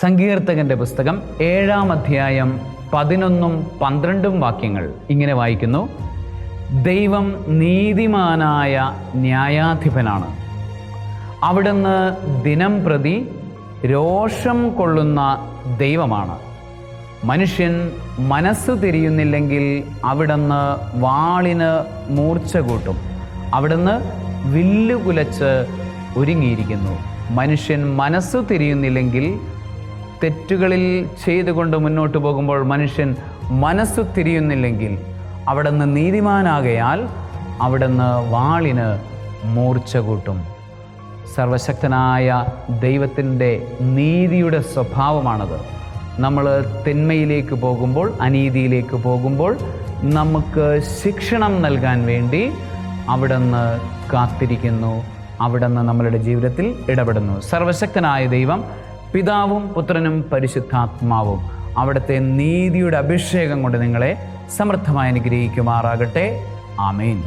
സങ്കീർത്തകന്റെ പുസ്തകം ഏഴാം അധ്യായം പതിനൊന്നും പന്ത്രണ്ടും വാക്യങ്ങൾ ഇങ്ങനെ വായിക്കുന്നു. ദൈവം നീതിമാനായ ന്യായാധിപനാണ്. അവിടുന്ന് ദിനം പ്രതി രോഷം കൊള്ളുന്ന ദൈവമാണ്. മനുഷ്യൻ മനസ്സ് തിരിയുന്നില്ലെങ്കിൽ അവിടുന്ന് വാളിന് മൂർച്ച കൂട്ടും. അവിടുന്ന് വില്ലുകുലച്ച് ഒരുങ്ങിയിരിക്കുന്നു. മനുഷ്യൻ മനസ്സ് തിരിയുന്നില്ലെങ്കിൽ തെറ്റുകളിൽ ചെയ്തുകൊണ്ട് മുന്നോട്ട് പോകുമ്പോൾ മനുഷ്യൻ മനസ്സ് തിരിയുന്നില്ലെങ്കിൽ അവിടുന്ന് നീതിമാനാകയാൽ അവിടുന്ന് വാളിന് മൂർച്ച കൂട്ടും. സർവശക്തനായ ദൈവത്തിന്റെ നീതിയുടെ സ്വഭാവമാണത്. നമ്മൾ തിന്മയിലേക്ക് പോകുമ്പോൾ അനീതിയിലേക്ക് പോകുമ്പോൾ നമുക്ക് ശിക്ഷണം നൽകാൻ വേണ്ടി അവിടുന്ന് കാത്തിരിക്കുന്നു. അവിടുന്ന് നമ്മളുടെ ജീവിതത്തിൽ ഇടപെടുന്നു. സർവശക്തനായ ദൈവം പിതാവും പുത്രനും പരിശുദ്ധാത്മാവും. അവിടുത്തെ നീതിയുടെ അഭിഷേകം കൊണ്ട് നിങ്ങളെ സമൃദ്ധമായി അനുഗ്രഹിക്കുമാറാകട്ടെ. ആമേൻ.